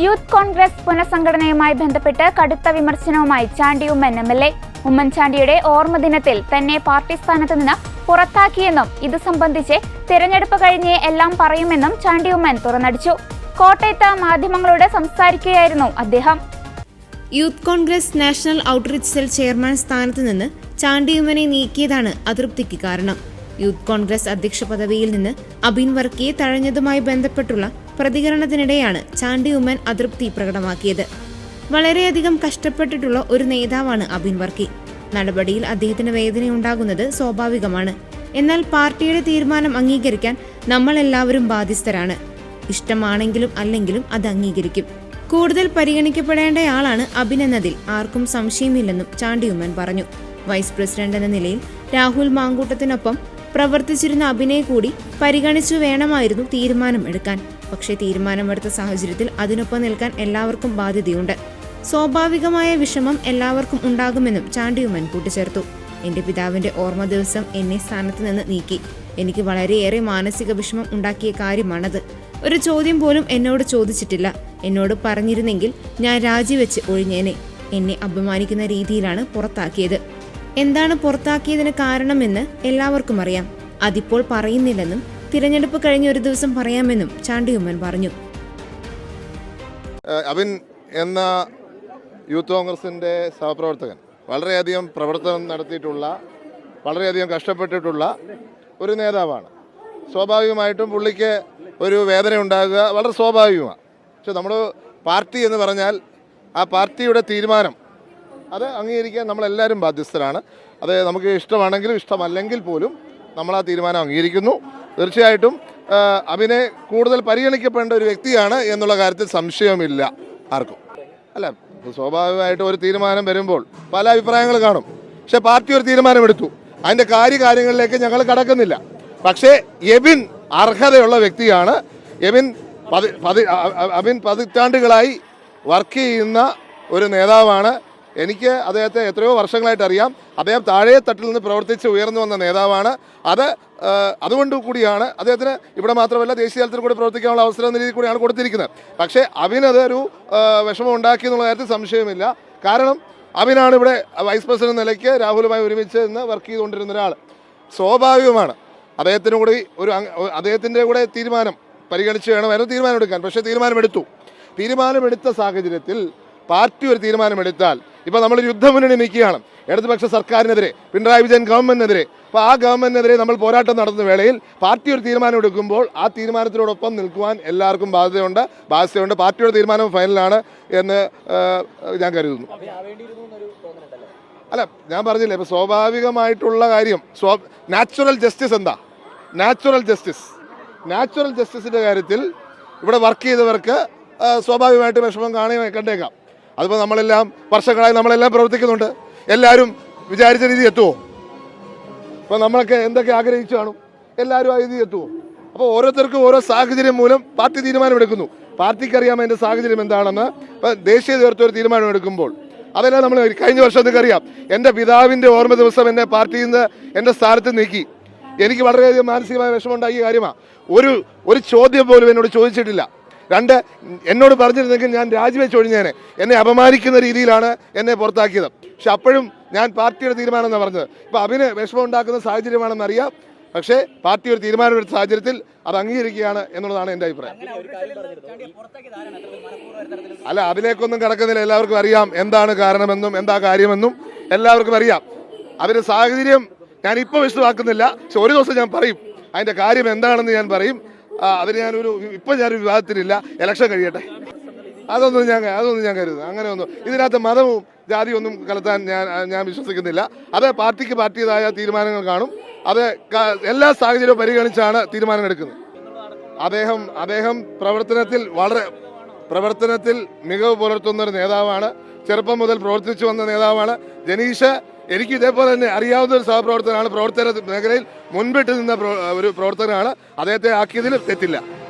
Youth Congress പുനഃസംഘടനയുമായി ബന്ധപ്പെട്ട് കടുത്ത വിമർശനവുമായി Chandy Oommen M L A. ഉമ്മൻചാണ്ടിയുടെ ഓർമ്മ ദിനത്തിൽ തന്നെ പാർട്ടി സ്ഥാനത്ത് നിന്ന് പുറത്താക്കിയെന്നും ഇത് സംബന്ധിച്ച് തിരഞ്ഞെടുപ്പ് കഴിഞ്ഞേ എല്ലാം പറയുമെന്നും ചാണ്ടി ഉമ്മൻ തുറന്നടിച്ചു. കോട്ടയത്ത് മാധ്യമങ്ങളോട് സംസാരിക്കുകയായിരുന്നു അദ്ദേഹം. Youth Congress national outreach cell chairman സ്ഥാനത്ത് നിന്ന് ചാണ്ടിയുമ്മനെ നീക്കിയതാണ് അതൃപ്തിക്ക് കാരണം. യൂത്ത് കോൺഗ്രസ് അധ്യക്ഷ പദവിയിൽ നിന്ന് അബിൻ വർക്കിയെ തഴഞ്ഞതുമായി ബന്ധപ്പെട്ടുള്ള പ്രതികരണത്തിനിടെയാണ് ചാണ്ടി ഉമ്മൻ അതൃപ്തി പ്രകടമാക്കിയത്. വളരെയധികം കഷ്ടപ്പെട്ടിട്ടുള്ള ഒരു നേതാവാണ് അബിൻ വർക്കി. നടപടിയിൽ അദ്ദേഹത്തിന് വേദനയുണ്ടാകുന്നത് സ്വാഭാവികമാണ്. എന്നാൽ പാർട്ടിയുടെ തീരുമാനം അംഗീകരിക്കാൻ നമ്മൾ എല്ലാവരും ബാധ്യസ്ഥരാണ്. ഇഷ്ടമാണെങ്കിലും അല്ലെങ്കിലും അത് അംഗീകരിക്കും. കൂടുതൽ പരിഗണിക്കപ്പെടേണ്ടയാളാണ് അബിൻ എന്നതിൽ ആർക്കും സംശയമില്ലെന്നും ചാണ്ടി ഉമ്മൻ പറഞ്ഞു. വൈസ് പ്രസിഡന്റ് എന്ന നിലയിൽ രാഹുൽ മാങ്കൂട്ടത്തിനൊപ്പം പ്രവർത്തിച്ചിരുന്ന അബിനെ കൂടി പരിഗണിച്ചു വേണമായിരുന്നു തീരുമാനം എടുക്കാൻ പക്ഷേ തീരുമാനമെടുത്ത സാഹചര്യത്തിൽ അതിനൊപ്പം നിൽക്കാൻ എല്ലാവർക്കും ബാധ്യതയുണ്ട്. സ്വാഭാവികമായ വിഷമം എല്ലാവർക്കും ഉണ്ടാകുമെന്നും ചാണ്ടിയുമൻ കൂട്ടിച്ചേർത്തു. എന്റെ പിതാവിന്റെ ഓർമ്മ ദിവസം എന്നെ സ്ഥാനത്ത് നിന്ന് നീക്കി. എനിക്ക് വളരെയേറെ മാനസിക വിഷമം ഉണ്ടാക്കിയ കാര്യമാണത്. ഒരു ചോദ്യം പോലും എന്നോട് ചോദിച്ചിട്ടില്ല. എന്നോട് പറഞ്ഞിരുന്നെങ്കിൽ ഞാൻ രാജിവെച്ച് ഒഴിഞ്ഞേനെ. എന്നെ അപമാനിക്കുന്ന രീതിയിലാണ് പുറത്താക്കിയത്. എന്താണ് പുറത്താക്കിയതിന് കാരണമെന്ന് എല്ലാവർക്കും അറിയാം. അതിപ്പോൾ പറയുന്നില്ലെന്നും തിരഞ്ഞെടുപ്പ് കഴിഞ്ഞ ഒരു ദിവസം പറയാമെന്നും ചാണ്ടിയുമ്മൻ പറഞ്ഞു. അബിൻ എന്ന യൂത്ത് കോൺഗ്രസിന്റെ സഹപ്രവർത്തകൻ വളരെയധികം പ്രവർത്തനം നടത്തിയിട്ടുള്ള വളരെയധികം കഷ്ടപ്പെട്ടിട്ടുള്ള ഒരു നേതാവാണ്. സ്വാഭാവികമായിട്ടും പുള്ളിക്ക് ഒരു വേദന ഉണ്ടാകുക വളരെ സ്വാഭാവികമാണ്. പക്ഷെ നമ്മൾ പാർട്ടി എന്ന് പറഞ്ഞാൽ ആ പാർട്ടിയുടെ തീരുമാനം അത് അംഗീകരിക്കാൻ നമ്മളെല്ലാവരും ബാധ്യസ്ഥരാണ്. അത് നമുക്ക് ഇഷ്ടമാണെങ്കിലും ഇഷ്ടമല്ലെങ്കിൽ പോലും നമ്മൾ ആ തീരുമാനം അംഗീകരിക്കുന്നു. തീർച്ചയായിട്ടും ആ, അഭിനെ കൂടുതൽ പരിഗണിക്കപ്പെടേണ്ട ഒരു വ്യക്തിയാണ് എന്നുള്ള കാര്യത്തിൽ സംശയമില്ല ആർക്കും. അല്ല സ്വാഭാവികമായിട്ട് ഒരു തീരുമാനം വരുമ്പോൾ പല അഭിപ്രായങ്ങൾ കാണും. പക്ഷെ പാർട്ടി ഒരു തീരുമാനമെടുത്തു. അതിന്റെ കാര്യകാര്യങ്ങളിലേക്ക് ഞങ്ങൾ കടക്കുന്നില്ല. പക്ഷേ എബിൻ അർഹതയുള്ള വ്യക്തിയാണ്. എബിൻ പതി പതി അബിൻ പതിറ്റാണ്ടുകളായി വർക്ക് ചെയ്യുന്ന ഒരു നേതാവാണ്. എനിക്ക് അദ്ദേഹത്തെ എത്രയോ വർഷങ്ങളായിട്ട് അറിയാം. അദ്ദേഹം താഴെ തട്ടിൽ നിന്ന് പ്രവർത്തിച്ച് ഉയർന്നു വന്ന നേതാവാണ്. അത് അതുകൊണ്ട് കൂടിയാണ് അദ്ദേഹത്തിന് ഇവിടെ മാത്രമല്ല ദേശീയ തലത്തിൽ കൂടി പ്രവർത്തിക്കാനുള്ള അവസരം എന്ന രീതിയിൽ കൂടിയാണ് കൊടുത്തിരിക്കുന്നത്. പക്ഷേ അവിനതൊരു ഒരു വിഷമം ഉണ്ടാക്കി എന്നുള്ള കാര്യത്തിൽ സംശയമില്ല. കാരണം അവിനാണ് ഇവിടെ വൈസ് പ്രസിഡന്റ് നിലയ്ക്ക് രാഹുലുമായി ഒരുമിച്ച് നിന്ന് വർക്ക് ചെയ്തുകൊണ്ടിരുന്ന ഒരാൾ. സ്വാഭാവികമാണ്. അദ്ദേഹത്തിന് കൂടി ഒരു അദ്ദേഹത്തിന്റെ കൂടെ തീരുമാനം പരിഗണിച്ച് വേണമായിരുന്നു തീരുമാനമെടുക്കാൻ പക്ഷേ തീരുമാനമെടുത്തു. തീരുമാനമെടുത്ത സാഹചര്യത്തിൽ പാർട്ടി ഒരു തീരുമാനമെടുത്താൽ ഇപ്പോൾ നമ്മൾ യുദ്ധമുന്നണി നിൽക്കുകയാണ് ഇടതുപക്ഷ സർക്കാരിനെതിരെ പിണറായി വിജയൻ ഗവൺമെന്റിനെതിരെ. അപ്പോൾ ആ ഗവൺമെന്റിനെതിരെ നമ്മൾ പോരാട്ടം നടത്തുന്ന വേളയിൽ പാർട്ടി ഒരു തീരുമാനം എടുക്കുമ്പോൾ ആ തീരുമാനത്തിനോടൊപ്പം നിൽക്കുവാൻ എല്ലാവർക്കും ബാധ്യതയുണ്ട്. ബാധ്യതയുണ്ട്. പാർട്ടിയുടെ തീരുമാനം ഫൈനലാണ് എന്ന് ഞാൻ കരുതുന്നു. അല്ല ഞാൻ പറഞ്ഞില്ലേ ഇപ്പൊ സ്വാഭാവികമായിട്ടുള്ള കാര്യം നാച്ചുറൽ ജസ്റ്റിസ് എന്താ? Natural justice. നാച്ചുറൽ ജസ്റ്റിസിന്റെ കാര്യത്തിൽ ഇവിടെ വർക്ക് ചെയ്തവർക്ക് സ്വാഭാവികമായിട്ട് വിഷമം കാണുക കണ്ടേക്കാം. അതിപ്പോൾ നമ്മളെല്ലാം വർഷങ്ങളായി നമ്മളെല്ലാം പ്രവർത്തിക്കുന്നുണ്ട്. എല്ലാവരും വിചാരിച്ച രീതി എത്തുമോ അപ്പോൾ നമ്മളൊക്കെ എന്തൊക്കെ ആഗ്രഹിച്ചു കാണും? എല്ലാവരും ആ രീതി എത്തുമോ അപ്പോൾ ഓരോരുത്തർക്കും ഓരോ സാഹചര്യം മൂലം പാർട്ടി തീരുമാനമെടുക്കുന്നു. പാർട്ടിക്ക് അറിയാം അതിന്റെ സാഹചര്യം എന്താണെന്ന്. ഇപ്പം ദേശീയ നേതൃത്വം ഒരു തീരുമാനമെടുക്കുമ്പോൾ അതെല്ലാം നമ്മൾ കഴിഞ്ഞ വർഷം നിങ്ങൾക്ക് അറിയാം എന്റെ പിതാവിന്റെ ഓർമ്മ ദിവസം എന്നെ പാർട്ടിയിൽ നിന്ന് എന്റെ സ്ഥാനത്ത് നീക്കി. എനിക്ക് വളരെയധികം മാനസികമായ വിഷമമുണ്ടായ കാര്യമാണ് ഒരു ഒരു ചോദ്യം പോലും എന്നോട് ചോദിച്ചിട്ടില്ല. രണ്ട് എന്നോട് പറഞ്ഞിരുന്നെങ്കിൽ ഞാൻ രാജിവെച്ച് ഒഴിഞ്ഞേനെ. എന്നെ അപമാനിക്കുന്ന രീതിയിലാണ് എന്നെ പുറത്താക്കിയത്. പക്ഷെ അപ്പോഴും ഞാൻ പാർട്ടിയുടെ തീരുമാനം എന്നാണ് പറഞ്ഞത്. ഇപ്പം അഭിന് വിഷമം ഉണ്ടാക്കുന്ന സാഹചര്യമാണെന്ന് അറിയാം. പക്ഷേ പാർട്ടി ഒരു തീരുമാനമെടുത്ത സാഹചര്യത്തിൽ അത് അംഗീകരിക്കുകയാണ് എന്നുള്ളതാണ് എന്റെ അഭിപ്രായം. അല്ല അതിലേക്കൊന്നും കിടക്കുന്നില്ല. എല്ലാവർക്കും അറിയാം എന്താണ് കാരണമെന്നും എന്താ കാര്യമെന്നും. എല്ലാവർക്കും അറിയാം. അതിന്റെ സാഹചര്യം ഞാൻ ഇപ്പോൾ വിശദമാക്കുന്നില്ല. പക്ഷെ ഒരു ദിവസം ഞാൻ പറയും. അതിന്റെ കാര്യം എന്താണെന്ന് ഞാൻ പറയും. അതിന് ഞാനൊരു ഇപ്പം ഞാനൊരു വിവാദത്തിനില്ല ഇലക്ഷൻ കഴിയട്ടെ. അതൊന്നും ഞാൻ അതൊന്നും ഞാൻ കരുതുന്നു അങ്ങനെ ഒന്നും. ഇതിനകത്ത് മതവും ജാതിയും ഒന്നും കലർത്താൻ ഞാൻ ഞാൻ വിശ്വസിക്കുന്നില്ല. അത് പാർട്ടിക്ക് പാർട്ടിയതായ തീരുമാനങ്ങൾ കാണും. അത് എല്ലാ സാഹചര്യവും പരിഗണിച്ചാണ് തീരുമാനം എടുക്കുന്നത്. അദ്ദേഹം അദ്ദേഹം പ്രവർത്തനത്തിൽ വളരെ പ്രവർത്തനത്തിൽ മികവ് പുലർത്തുന്ന ഒരു നേതാവാണ്. ചെറുപ്പം മുതൽ പ്രവർത്തിച്ചു വന്ന നേതാവാണ്. ജനീഷ് എനിക്ക് ഇതേപോലെ തന്നെ അറിയാവുന്ന ഒരു സഹപ്രവർത്തകനാണ്. പ്രവർത്തന മേഖലയിൽ മുൻപിട്ട് നിന്ന ഒരു പ്രവർത്തകനാണ്. അദ്ദേഹത്തെ ആക്കിയതിൽ തെറ്റില്ല.